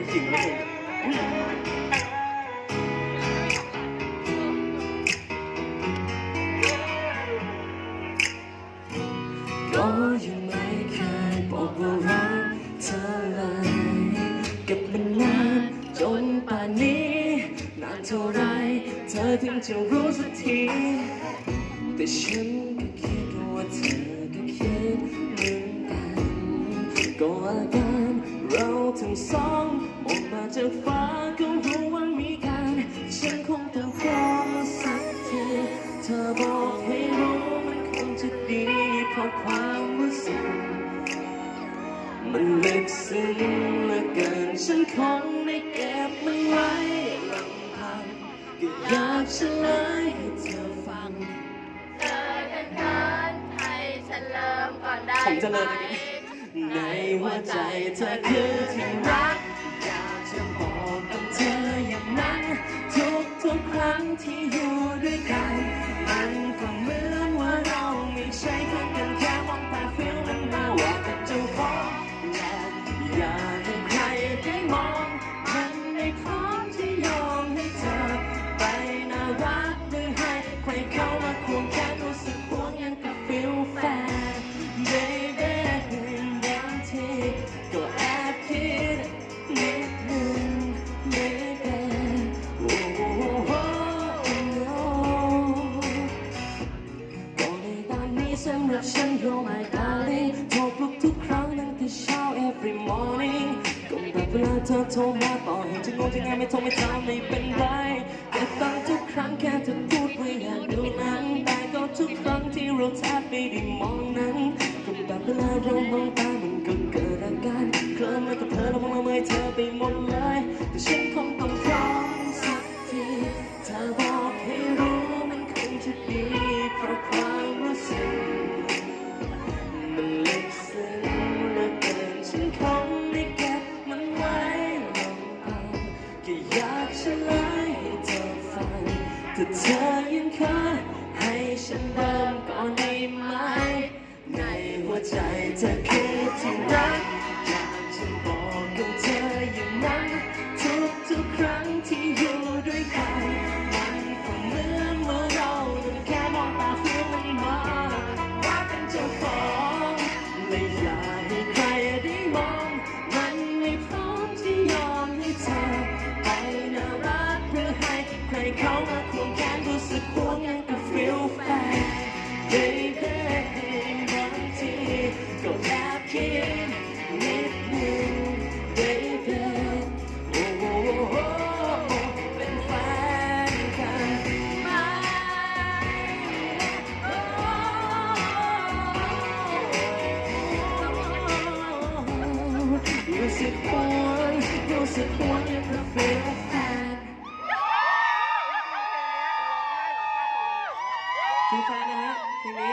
ไม่จริงก็ยังไม่เคยบอกว่ารักเธอเลยเก็บมันนานจนป่านนี้ นานเท่าไรเธอถึงจะรู้สักทีแต่ฉันก็คิดว่าเธอก็คิดเหมือนกันก็อาการเราทั้งสอง มันลึกซึ้งเหลือเกินฉันคงได้เก็บมันไว้ลำพังก็อยากเฉลยให้เธอฟังเธอกันเกินให้ฉันเริ่มก่อนได้ผมจะเลิกไหเลยในหัวใจเธอคือที่รัก อยากจะบอกกับเธออย่างนั้น ทุกทุกครั้งที่อยู่ด้วยกัน มองมันในพร้อมที่ยอมให้เธอ ไปน่ารักหรือให้ใครเข้ามาควงแขนรู้สึกห่วงยังกับฟิลแฟน baby บางทีก็แอบคิดนิดนึง baby โอ้โหก็ในตอนนี้สำหรับฉัน you're my darling โทรปลุกทุกครั้งตั้งแต่เช้า every morning ก็แบบเวลาเธอโทรมาต่อเห็นจะงงจะไงไม่โทรไม่ถามไม่เป็นไรแต่ฟังทุกครั้งแค่เธอพูดว่าอยากดูหนังแต่ก็ทุกครั้งที่เราแทบไม่ได้มองนั้นก็แบบเวลาเรามองตามันก็เกิดอาการเคลิ้มแล้วก็เธอเรามองละเมยเธอไปหมดเลยแต่ฉันคงต้อ อยังเคยให้ฉันเริ่มก่อนได้ไหม ในหัวใจเธอคือที่ รู้สึกปวนรู้สึกปวนยังรักเบลแฟนคือแฟนนะฮะเพลงนี้